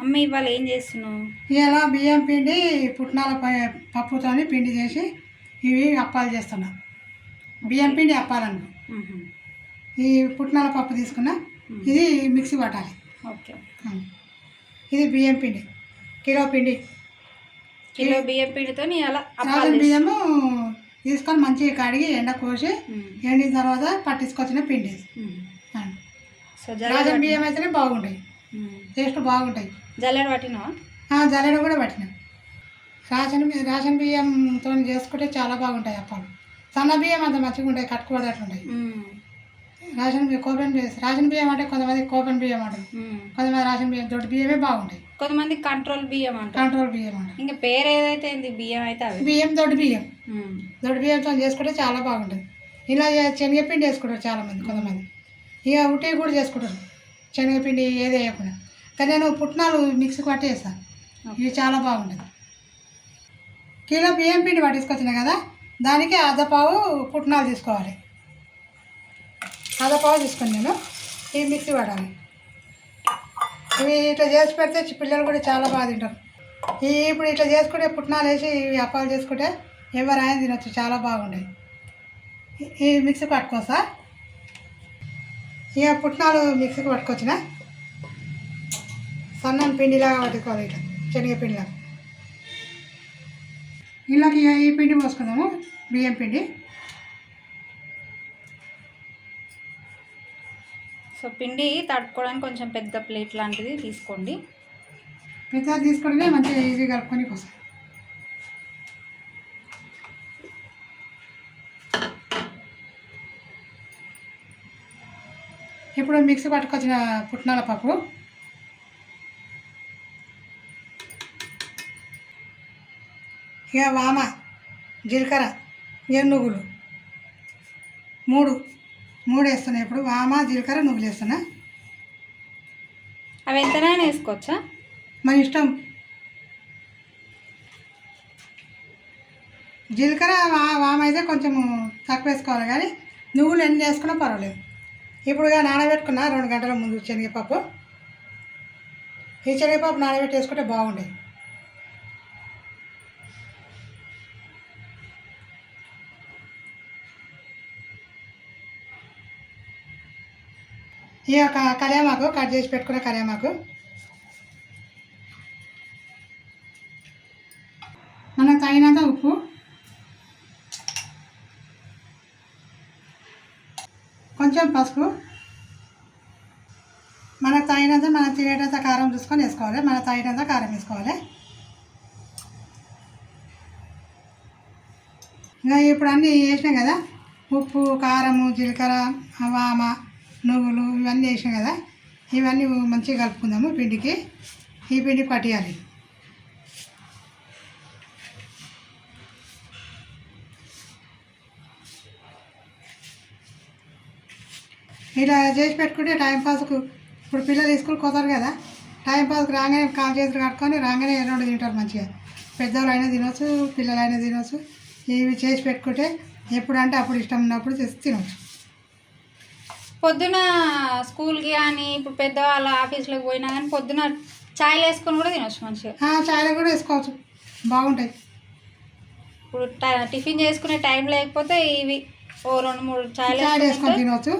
Mummy ఇవాళ ఏం చేస్తున్నావు? ఇలా బియ్యం పిండి పుట్నాల ప- పప్పుతోని పిండి చేసి ఇవి అప్పాలు చేస్తున్నా. బియ్యం పిండి అప్పాలను. ఈ పుట్నాల పప్పు తీసుకున్నా. ఇది మిక్సీ పట్టాలి. ఓకే. ఇది బియ్యం పిండి. కిలో పిండి. కిలో బియ్యం పిండితో అలా చేస్తా. బియ్యము తీసుకొని మంచిగా కడిగి ఎండ కోసి. ఎండిన తర్వాత పట్టించుకొచ్చిన పిండి. రాజన్ బియ్యం అయితేనే బాగుంటాయి. టేస్ట్ బాగుంటాయి. జల్లెడ పట్టినావా? ఆ, జల్లెడ కూడా పట్టిన. రేషన్ రేషన్ బియ్యంతో చేసుకుంటే చాలా బాగుంటాయి అప్పాలు సన్న బియ్యం అంత మంచిగా ఉంటాయి మ్మ్. రేషన్ బియ్యం కోపన్ బియ్యం రేషన్ బియ్యం అంటే కొంతమంది కోపన్ బియ్యం అంటారు. కొంతమంది రేషన్ బియ్యం దొడ్డు బియ్యమే బాగుంటాయి. కొంతమంది కంట్రోల్ బియ్యం అంటారు. కంట్రోల్ బియ్యం అంటారు. ఇంకా పేరు ఏదైతే ఏంది బియ్యం అయితే అవి? బియ్యం దొడ్డు బియ్యం. దొడ్డు బియ్యంతో చేసుకుంటే చాలా బాగుంటుంది ఇలా శనగపిండి వేసుకుంటారు చాలామంది కొంతమంది. ఇక ఉట్టి కూడా చేసుకుంటారు. శనగపిండి ఏది వేయకుండా. కానీ నేను పుట్నాలు మిక్సీ పట్టి వేస్తాను ఇవి చాలా బాగుంటుంది కిలో బియ్యం పిండి పట్టించుకొచ్చినా కదా దానికి అర్ధపావు పుట్నాలు తీసుకోవాలి. అర్ధపావు తీసుకొని నేను. ఇవి మిక్సీ పడాలి. ఇవి ఇట్లా చేసి పెడితే పిల్లలు కూడా చాలా బాగా తింటారు. ఈ ఇప్పుడు ఇట్లా చేసుకుంటే పుట్నాలు వేసి ఇవి అప్పాలు చేసుకుంటే ఎవరైనా తినొచ్చు చాలా ఈ- ఈ మిక్సీ పట్టుకోసా ఇక పుట్నాలు మిక్సీకి పట్టుకొచ్చిన. సన్నం పిండిలాగా పట్టుకోవాలి ఇట్లా శనగపిండిలాగా ఇలాగ ఈ పిండి పోసుకుందాము? బియ్యం పిండి. సో పిండి తడుపుకోవడానికి కొంచెం పెద్ద ప్లేట్ లాంటిది తీసుకోండి. పెద్దది తీసుకుంటే మంచిగా ఈజీ కలుపుకొని వస్తాయి ఇప్పుడు మిక్సీ పట్టుకొచ్చిన పుట్నాల పప్పు. ఇక వామ జీలకర్ర నువ్వులు మూడు మూడు వేస్తున్నా. ఇప్పుడు వామ జీలకర్ర నువ్వులు వేస్తున్నా. అవి ఎంతనైనా వేసుకోవచ్చా? మన ఇష్టం. జీలకర్ర వా వామ అయితే కొంచెం తక్కువ వేసుకోవాలి కానీ నువ్వులు ఎన్ని వేసుకున్నా పర్వాలేదు. ఇప్పుడు ఇక నానబెట్టుకున్నా రెండు గంటల ముందు శనగపప్పు. ఈ శనగపప్పు నానబెట్టి వేసుకుంటే బాగుండేది. ఈ యొక్క కరేమాకు కట్ చేసి పెట్టుకున్న కరేమాకు మనకు తగినంత ఉప్పు. కొంచెం పసుపు. మనకు తగినంత మనం తినేటంత కారం చూసుకొని వేసుకోవాలి. మనకు తగినంత కారం వేసుకోవాలి. ఇంకా ఇప్పుడు అన్నీ వేసినాం కదా. ఉప్పు కారము జీలకర్ర వామ. నువ్వులు ఇవన్నీ వేసినాం కదా ఇవన్నీ మంచిగా కలుపుకుందాము పిండికి. ఈ పిండి పట్టేయాలి. ఇలా చేసి పెట్టుకుంటే టైంపాస్కు ఇప్పుడు పిల్లలు స్కూల్కి పోతారు కదా టైంపాస్కి రాగానే కాలు చేతులు కట్టుకొని రాగానే రెండు తింటారు మంచిగా. పెద్దవాళ్ళు అయినా తినొచ్చు పిల్లలైనా తినొచ్చు. ఇవి చేసి పెట్టుకుంటే ఎప్పుడంటే అప్పుడు ఇష్టం ఉన్నప్పుడు చేసి తినొచ్చు. పొద్దున స్కూల్కి కానీ ఇప్పుడు పెద్దవాళ్ళ ఆఫీస్లోకి పోయినా కానీ పొద్దున చాయలు వేసుకొని కూడా తినొచ్చు మంచిగా. చాయలు కూడా వేసుకోవచ్చు. బాగుంటాయి. ఇప్పుడు ట- టిఫిన్ చేసుకునే టైం లేకపోతే ఇవి ఓ రెండు మూడు చాయలు చాయలు వేసుకొని తినవచ్చు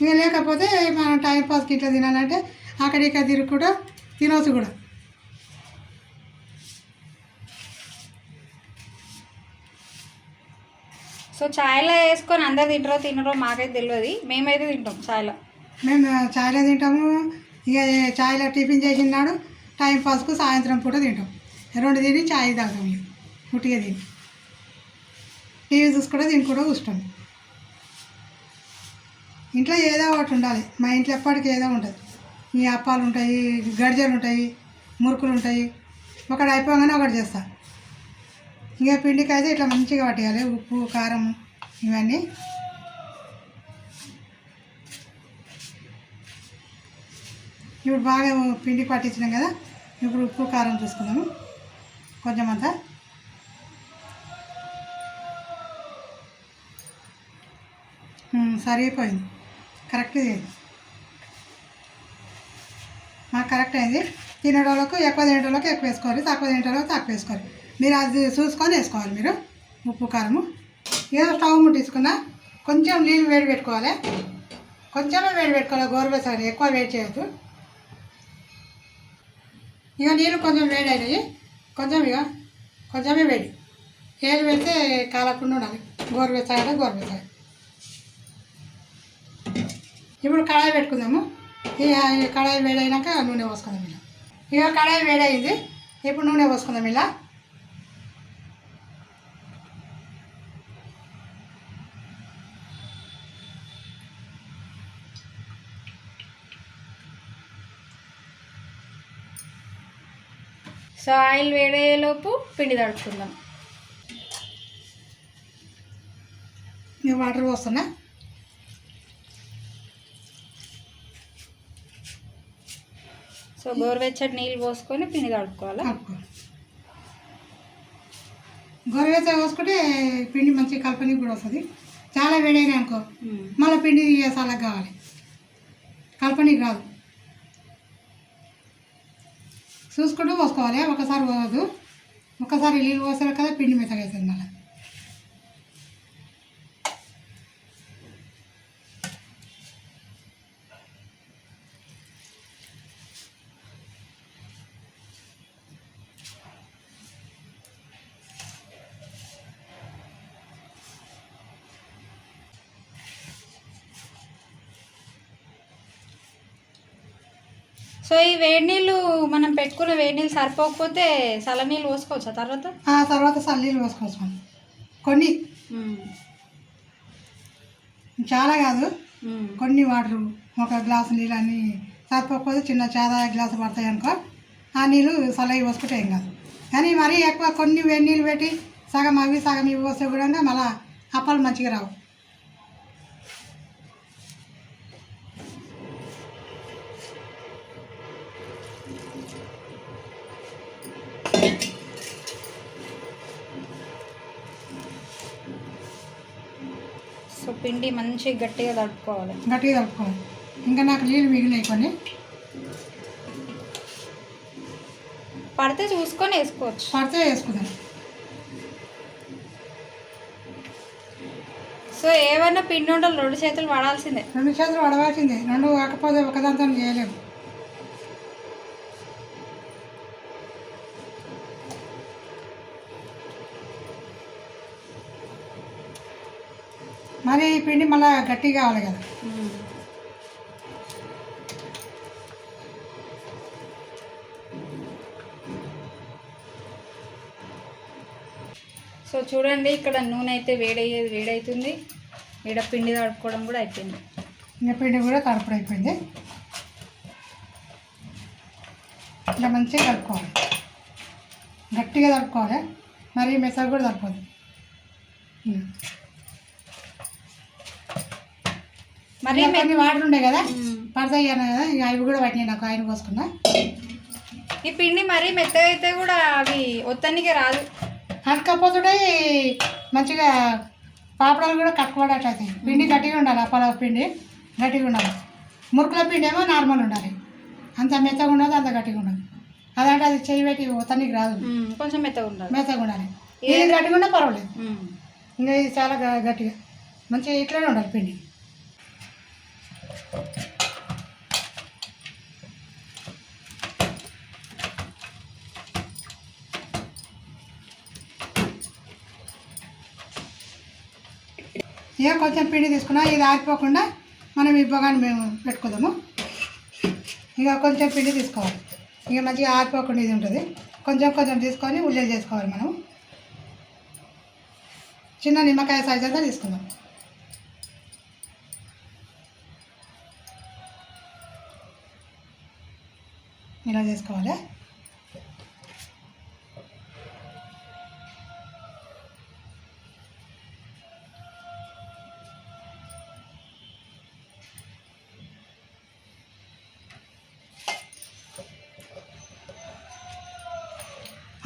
ఇక లేకపోతే మనం టైంపాస్కి ఇట్లా తినాలంటే అక్కడ ఇక్కడ తిరిగి కూడా తినవచ్చు కూడా. సో చాయ్లో వేసుకొని అందరు తింటారో తినరో మాకైతే తెలియదు మేమైతే తింటాం చాయ్లో. మేము చాయ్లో తింటాము. ఇక చాయ్లో టిఫిన్ చేసినాడు టైం పాస్కు సాయంత్రం పూట తింటాం. రెండు తిని చాయ్ తాగుతాం ఇక ఉట్టిగా తిని. టీవీ చూసుకుంటే తిని కూడా కూర్చుంటాం. ఇంట్లో ఏదో ఒకటి ఉండాలి. మా ఇంట్లో ఎప్పటికీ ఏదో ఉంటుంది. ఈ అప్పాలు ఉంటాయి గడిజలు ఉంటాయి మురుకులు ఉంటాయి. ఒకటి అయిపోగానే ఒకటి చేస్తాను ఇక పిండికి అయితే ఇట్లా మంచిగా పట్టేయాలి. ఉప్పు కారం ఇవన్నీ. ఇప్పుడు బాగా పిండి పట్టించినాం కదా ఇప్పుడు ఉప్పు కారం చూసుకుందాము కొంచెం అంతా. సరిపోయింది. కరెక్ట్ చేయండి మాకు కరెక్ట్ అయింది. తినేటోళ్ళకు ఎక్కువ తినేటోళ్ళకి ఎక్కువ వేసుకోవాలి. తక్కువ తినేటోళ్ళకి తక్కువ వేసుకోవాలి. మీరు అది చూసుకొని వేసుకోవాలి మీరు ఉప్పు కారము. ఏదో స్టవ్ ముట్టించుకున్నా కొంచెం నీళ్ళు వేడి పెట్టుకోవాలి. కొంచెమే వేడి పెట్టుకోవాలి గోరువెచ్చని ఎక్కువ వేడి చేయొద్దు. ఇక నీళ్ళు కొంచెం వేడి అయినాయి. కొంచెం ఇక కొంచెమే వేడి. ఏది పెడితే కాలకుండా ఉండాలి. గోరువెచ్చగా గోరువెచ్చగా. ఇప్పుడు కడాయి పెట్టుకుందాము. ఇక ఈ కడాయి వేడైనాక నూనె పోసుకుందాం ఇలా. ఇక కడాయి వేడైంది. ఇప్పుడు నూనె పోసుకుందాం ఇలా. సో ఆయిల్ వేడయ్యేలోపు పిండి తడుపుకుందాం. ఇక వాటర్ పోస్తున్నా? సో గోరువెచ్చటి నీళ్ళు పోసుకొని పిండి తడుపుకోవాలా? కలుపుకో గోరువెచ్చగా పోసుకుంటే పిండి మంచిగా కలపనికి కూడా వస్తుంది. చాలా వేడైనా అనుకో. మళ్ళీ పిండి చల్లగా కావాలి. కలపనికి రాదు. చూసుకుంటూ పోసుకోవాలి ఒకసారి పోవద్దు. ఒకసారి నీళ్ళు పోసారు కదా పిండి మెత్తగా అవుతుంది మళ్ళీ. సో ఈ వేడి నీళ్ళు మనం పెట్టుకున్న వేడి నీళ్ళు సరిపోకపోతే చల్ల నీళ్ళు పోసుకోవచ్చా తర్వాత? ఆ తర్వాత చల్లీలు పోసుకోవచ్చు మనం. కొన్ని. చాలా కాదు. ఉమ్. కొన్ని వాటరు ఒక గ్లాసు నీళ్ళు అన్నీ సరిపోకపోతే చిన్న చాదా గ్లాసు పడతాయి అనుకో ఆ నీళ్ళు చల్లవి పోసుకుంటే ఏం కాదు. కానీ మరీ ఎక్కువ కొన్ని వేడి నీళ్ళు పెట్టి సగం అవి సగం ఇవి పోస్తే కూడా మళ్ళీ అప్పాలు మంచిగా రావు. సో పిండి మంచిగా గట్టిగా తడుపుకోవాలి. గట్టిగా కలుపుకోవాలి ఇంకా నాకు నీళ్ళు మిగిలినాయి కొన్ని. పడితే చూసుకొని వేసుకోవచ్చు. పడితే వేసుకుందాం. సో ఏమన్నా పిండి ఉండలు రెండు చేతులు పడాల్సిందే. రెండు చేతులు పడవలసిందే. రెండు కాకపోతే ఒకదాంతో చేయలేము. మరి ఈ పిండి మళ్ళీ గట్టిగా కావాలి కదా. సో చూడండి ఇక్కడ నూనె అయితే వేడయ్యేది వేడవుతుంది ఈడ పిండి తడుపుకోవడం కూడా అయిపోయింది. ఇంకా పిండి కూడా తడుపుడు అయిపోయింది. ఇలా మంచిగా కలుపుకోవాలి గట్టిగా తడుపుకోవాలి. మరి మెత్తగా కూడా తడుపుకోదు మరి మరి కొన్ని వాటర్ ఉండే కదా? ఉమ్. పడతాయ్యాను కదా? ఇక అవి కూడా పట్టినాయి నాకు ఆయన పోసుకున్నా. ఈ పిండి మరీ మెత్తగా అయితే కూడా అవి ఒత్తనికి రాదు. అడకపోతుంటే మంచిగా పాపడాలు కూడా కట్టుకోవడానికి పిండి గట్టిగా ఉండాలి అప్పల పిండి గట్టిగా ఉండాలి. మురుకుల పిండి ఏమో నార్మల్ ఉండాలి. అంత మెత్తగా ఉండదు అంత గట్టిగా ఉండదు. అదంటే అది చేయి పెట్టి తనకి రాదు. కొంచెం మెత్తగా ఉండాలి. మెత్తగా ఉండాలి. ఇది గట్టిగా ఉన్నా పర్వాలేదు. ఇంకా ఇది చాలా గట్టిగా. మంచిగా ఇట్లనే ఉండాలి పిండి. ఇక కొంచెం పిండి తీసుకున్నా ఇది ఆరిపోకుండా మనం ఈ బొగాన్ని మేము పెట్టుకుందాము. ఇక కొంచెం పిండి తీసుకోవాలి. ఇక మంచిగా ఆరిపోకుండా ఇది ఉంటుంది. కొంచెం కొంచెం తీసుకొని ఉల్లిలు చేసుకోవాలి మనం. చిన్న నిమ్మకాయ సైజ్ అంతా తీసుకుందాం. ఇలా చేసుకోవాలి?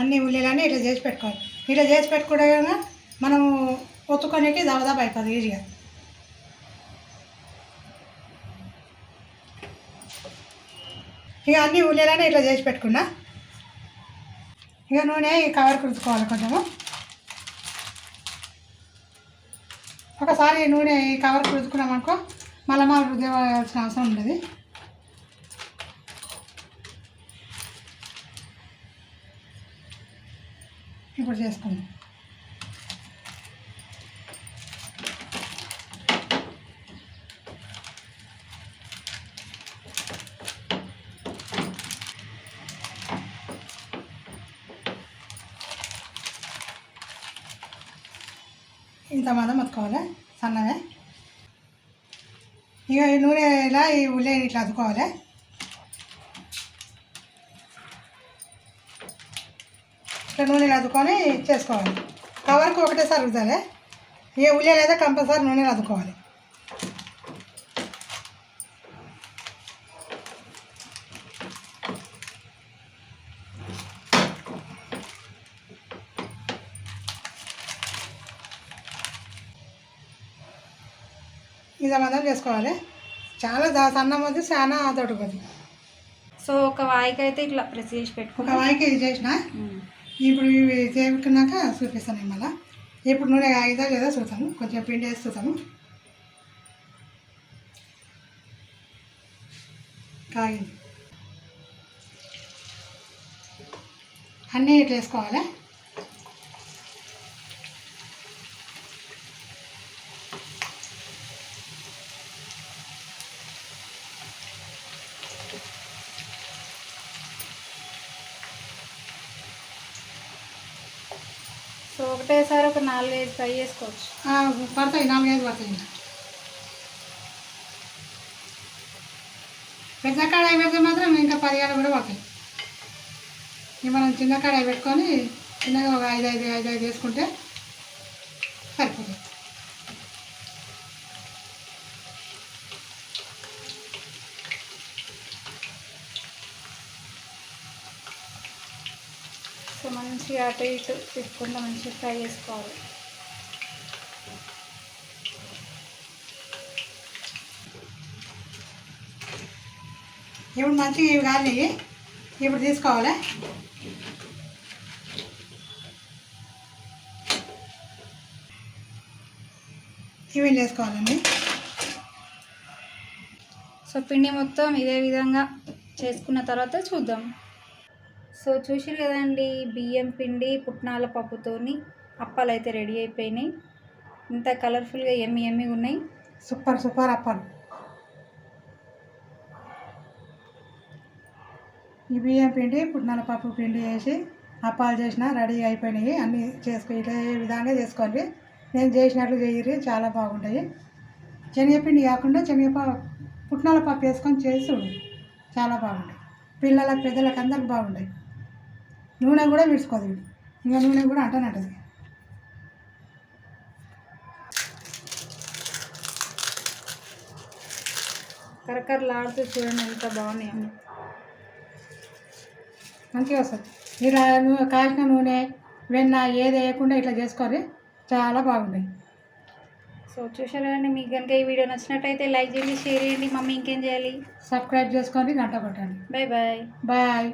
అన్ని ఉల్లిలన్నీ ఇట్లా చేసి పెట్టుకోవాలి. ఇట్లా చేసి పెట్టుకుంటే కనుక మనము ఒత్తుకొనేకి దాదాపు అయిపోతుంది ఈజీగా. ఇక అన్నీ ఉల్లిలానే ఇట్లా చేసి పెట్టుకున్నా. ఇక నూనె ఈ కవర్ కుడుచుకోవాలి కొంచెము. ఒకసారి నూనె ఈ కవర్ కుడుచుకున్నాం అనుకో మళ్ళీ మళ్ళీ అవసరం ఉండదు. ఇప్పుడు చేసుకుందాం. ఇంత అతుకోవాలి మొత్తుకోవాలి సన్నమే ఇక నూనె ఇలా ఈ ఉల్లి ఇట్లా అద్దుకోవాలి ఇట్లా నూనెలు అద్దుకొని చేసుకోవాలి. కవర్కి ఒకటేసారి రుద్దాలి. ఇక ఉల్లి అయితే కంపల్సరీ నూనెలు అద్దుకోవాలి మందం చేసుకోవాలి. చాలా సన్నం వద్దు చాలా దొడుకోదు సో ఒక వాయికి అయితే ఇట్లా ప్రెస్ చేసి ఒక పెట్టుకున్నా వాయికి ఇది చేసిన? ఇప్పుడు ఇవి చేసుకున్నాక చూపిస్తాను మళ్ళీ. ఇప్పుడు నూనె కాగిదా లేదా చూద్దాము. కొంచెం పిండి వేసి చూద్దాము. కాగింది. అన్నీ ఇట్లా వేసుకోవాలి? ఒకటేసారి ఒక నాలుగైదు ఫ్రై చేసుకోవచ్చు. ఆ, పడతాయి నాలుగైదు పడతాయి. పెద్ద కడాయి పెడితే మాత్రం ఇంకా పదిహేను కూడా పడతాయి. మనం చిన్న కడాయి పెట్టుకొని చిన్నగా ఒక ఐదు ఐదు ఐదు ఐదు వేసుకుంటే సరిపోతుంది సో మంచిగా అటు ఇటు తిప్పుకుంటూ మంచిగా ఫ్రై చేసుకోవాలి. ఇప్పుడు మంచిగా ఇవి కాలి. ఇప్పుడు తీసుకోవాలి? ఇవి వేసుకోవాలండి. సో పిండి మొత్తం ఇదే విధంగా చేసుకున్న తర్వాత చూద్దాం. సో చూసిరు కదండి బియ్యం పిండి పుట్నాల పప్పుతోని అప్పాలు అయితే రెడీ అయిపోయినాయి. ఇంత కలర్ఫుల్గా ఎమ్మి ఎమ్మి ఉన్నాయి. సూపర్ సూపర్ అప్పాలు. ఈ బియ్యం పిండి పుట్నాల పప్పు పిండి వేసి అప్పాలు చేసిన రెడీ అయిపోయినాయి. అన్నీ చేసుకో ఇదే విధంగా చేసుకోండి. నేను చేసినట్లు చేయరు చాలా బాగుంటాయి. శనగపిండి కాకుండా శనగపా పుట్నాల పప్పు వేసుకొని చేసి చూడు చాలా బాగుంటాయి. పిల్లలకు పెద్దలకు అందరికి బాగుంటాయి. నూనె కూడా విడుచుకోదు వీడు. ఇంకా నూనె కూడా అంటనంటది కరకరలాడుతూ చూడండి ఎంత బాగున్నాయి. మంచిగా వస్తుంది. ఇలా కాసిన నూనె వెన్న ఏది వేయకుండా ఇట్లా చేసుకొని చాలా బాగుంటాయి. సో చూసారు కదండి మీకు కనుక ఈ వీడియో నచ్చినట్టయితే లైక్ చేయండి షేర్ చేయండి మమ్మీ ఇంకేం చేయాలి? సబ్స్క్రైబ్ చేసుకొని గంట కొట్టండి. Bye bye bye.